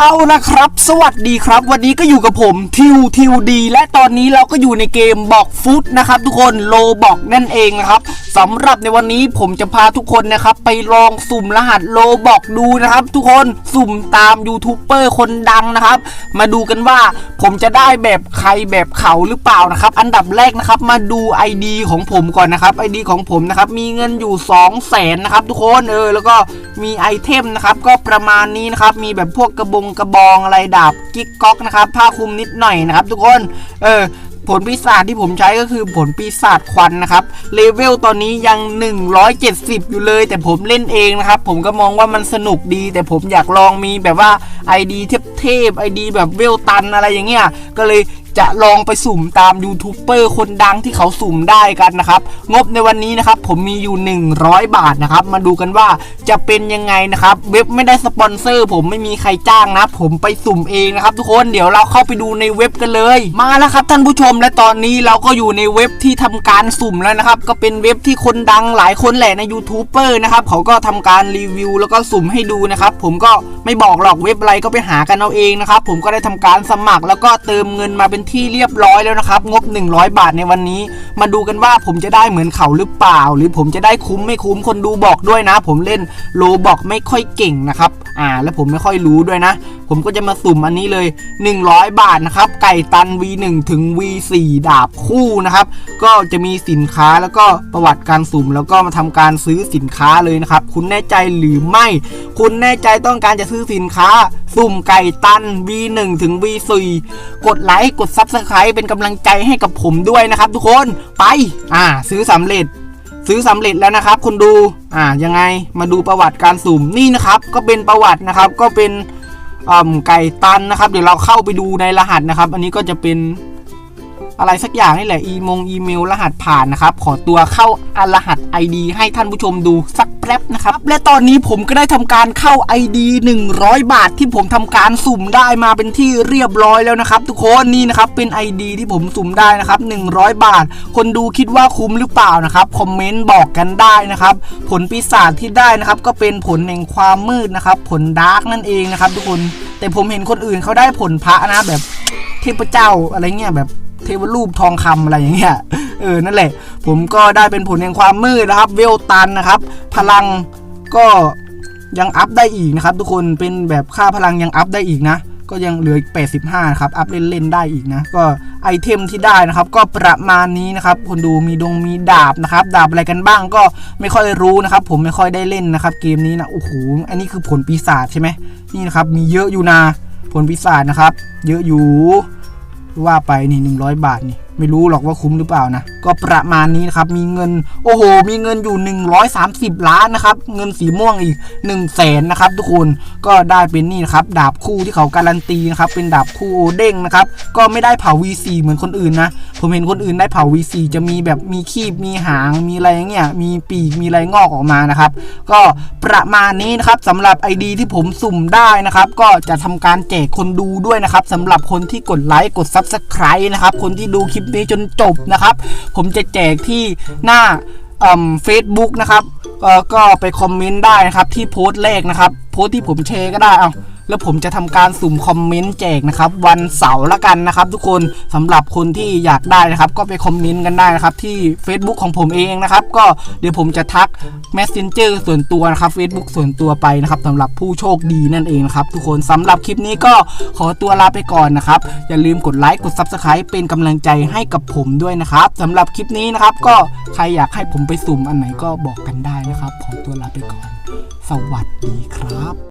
เอาละครับ สวัสดีครับ วันนี้ก็อยู่กับผมทิวทิวดี และตอนนี้เราก็อยู่ในเกมบอกฟุตนะครับ ทุกคนโลบอกนั่นเองนะครับสำหรับในวันนี้ผมจะพาทุกคนนะครับ ไปลองสุ่มรหัสโลบอกดูนะครับ ทุกคนสุ่มตามยูทูบเบอร์คนดังนะครับ มาดูกันว่าผมจะได้แบบใครแบบเขาหรือเปล่านะครับ อันดับแรกนะครับ มาดู ID ของผมก่อนนะครับ ID ของผมนะครับมีเงินอยู่ 2 0 0แสนนะครับ ทุกคนเออแล้วก็มีไอเทมนะครับก็ประมาณนี้นะครับมีแบบพวกกระบงกระบองอะไรดาบกิ๊กก๊อกนะครับผ้าคลุมนิดหน่อยนะครับ ทุกคนเออผลปีศาจที่ผมใช้ก็คือผลปีศาจควันนะครับเลเวลตอนนี้ยัง 170 อยู่เลย แต่ผมเล่นเองนะครับ ผมก็มองว่ามันสนุกดี แต่ผมอยากลองมีแบบว่า ID เทพๆ ID แบบเวลตันอะไรอย่างเงี้ยก็เลย จะลองไปสุ่มตามยูทูบเบอร์คนดังที่เขาสุ่มได้กันนะครับ งบในวันนี้นะครับผมมีอยู่ 100 บาทนะครับ มาดูกันว่าจะเป็นยังไงนะครับ เว็บไม่ได้สปอนเซอร์ ผมไม่มีใครจ้างนะ ผมไปสุ่มเองนะครับ ทุกคนเดี๋ยวเราเข้าไปดูในเว็บกันเลย มาแล้วครับท่านผู้ชมและตอนนี้เราก็อยู่ในเว็บที่ทำการสุ่มแล้วนะครับ ก็เป็นเว็บที่คนดังหลายคนแหละในยูทูบเบอร์นะครับเขาก็ทำการรีวิว แล้วก็สุ่มให้ดูนะครับ ผมก็ไม่บอกหรอกเว็บอะไรก็ไปหากันเอาเองนะครับผมก็ได้ทำการสมัครแล้วก็เติมเงินมาเป็นที่เรียบร้อยแล้วนะครับ งบ 100 บาทในวันนี้ มาดูกันว่าผมจะได้เหมือนเขาหรือเปล่า หรือผมจะได้คุ้มไม่คุ้มคนดูบอกด้วยนะ ผมเล่นโลบอกไม่ค่อยเก่งนะครับ อ่าแล้วผมไม่ค่อยรู้ด้วยนะ ผมก็จะมาสุ่มอันนี้เลย 100 บาทนะครับ ไก่ตัน V1 ถึง V4 ดาบคู่นะครับ ก็จะมีสินค้าแล้วก็ประวัติการสุ่ม แล้วก็มาทำการซื้อสินค้าเลยนะครับ คุณแน่ใจหรือไม่ คุณแน่ใจต้องการจะซื้อสินค้า สุ่มไก่ตัน V1 ถึง V4 กดไลค์กด Subscribe เป็นกำลังใจให้กับผมด้วยนะครับ ทุกคนไป อ่า ซื้อสำเร็จ ซื้อสำเร็จแล้วนะครับคุณดูอ่ายังไงมาดูประวัติการสุ่มนี่นะครับ ก็เป็นประวัตินะครับก็เป็นไก่ตันนะครับ เดี๋ยวเราเข้าไปดูในรหัสนะครับ อันนี้ก็จะเป็น อะไรสักอย่างนี่แหละอีมงอีเมลรหัสผ่านนะครับ ขอตัวเข้าอันรหัส ID ให้ท่านผู้ชมดูสักแป๊บนะครับ และตอนนี้ผมก็ได้ทำการเข้า ID 100 บาทที่ผมทำการสุ่มได้มาเป็นที่เรียบร้อยแล้วนะครับ ทุกคนนี่นะครับเป็น ID ที่ผมสุ่มได้นะครับ 100 บาท คนดูคิดว่าคุ้มหรือเปล่านะครับคอมเมนต์บอกกันได้นะครับ ผลปีศาจที่ได้นะครับ ก็เป็นผลแห่งความมืดนะครับ ผลดาร์กนั่นเองนะครับ ทุกคนแต่ผมเห็นคนอื่นเขาได้ผลพระนะแบบเทพเจ้าอะไรเงี้ยแบบ เทวรูปทองคำอะไรอย่างเงี้ยเออนั่นแหละ ผมก็ได้เป็นผลแห่งความมืดนะครับ เวลตันนะครับ พลังก็ยังอัพได้อีกนะครับ ทุกคนเป็นแบบค่าพลังยังอัพได้อีกนะก็ยังเหลืออีก85ครับ อัพเล่นๆได้อีกนะ ก็ไอเทมที่ได้นะครับ ก็ประมาณนี้นะครับ คนดูมีดงมีดาบนะครับ ดาบอะไรกันบ้างก็ไม่ค่อยรู้นะครับ ผมไม่ค่อยได้เล่นนะครับ เกมนี้นะโอ้โหอันนี้คือผลปีศาจใช่ไหมนี่นะครับ มีเยอะอยู่นะผลปีศาจนะครับ เยอะอยู่ ว่าไปนี่100 บาทนี่ ไม่รู้หรอกว่าคุ้มหรือเปล่านะ ก็ประมาณนี้นะครับ มีเงินโอ้โห มีเงินอยู่ 130 ล้านนะครับ เงินสีม่วงอีก1 0 0 0 0แสนนะครับ ทุกคนก็ได้เป็นนี่นะครับ ดาบคู่ที่เขาการันตีนะครับ เป็นดาบคู่โอเด้งนะครับ ก็ไม่ได้เผา V4 เหมือนคนอื่นนะ ผมเห็นคนอื่นได้เผา V4 จะมีแบบมีคีบมีหางมีอะไรเงี้ยมีปีกมีอะไรงอกออกมานะครับ ก็ประมาณนี้นะครับสำหรับ ID ที่ผมสุ่มได้นะครับ ก็จะทำการแจกคนดูด้วยนะครับสำหรับคนที่กดไลค์กด Subscribe นะครับคนที่ดูคลิปนี้จนจบนะครับผมจะแจกที่หน้าเฟซบุ๊กนะครับก็ไปคอมเมนต์ได้นะครับที่โพสต์แรกนะครับ โพสต์ที่ผมแชร์ก็ได้เอา แล้วผมจะทำการสุ่มคอมเมนต์แจกนะครับ วันเสาร์ละกันนะครับ ทุกคนสำหรับคนที่อยากได้นะครับ ก็ไปคอมเมนต์กันได้นะครับ ที่ Facebook ของผมเองนะครับ ก็เดี๋ยวผมจะทัก Messenger ส่วนตัวนะครับ Facebook ส่วนตัวไปนะครับสำหรับผู้โชคดีนั่นเองนะครับทุกคนสำหรับคลิปนี้ก็ขอตัวลาไปก่อนนะครับ อย่าลืมกดไลค์กด Subscribe เป็นกำลังใจให้กับผมด้วยนะครับสำหรับคลิปนี้นะครับก็ใครอยากให้ผมไปสุ่มอันไหนก็บอกกันได้นะครับขอตัวลาไปก่อน สวัสดีครับ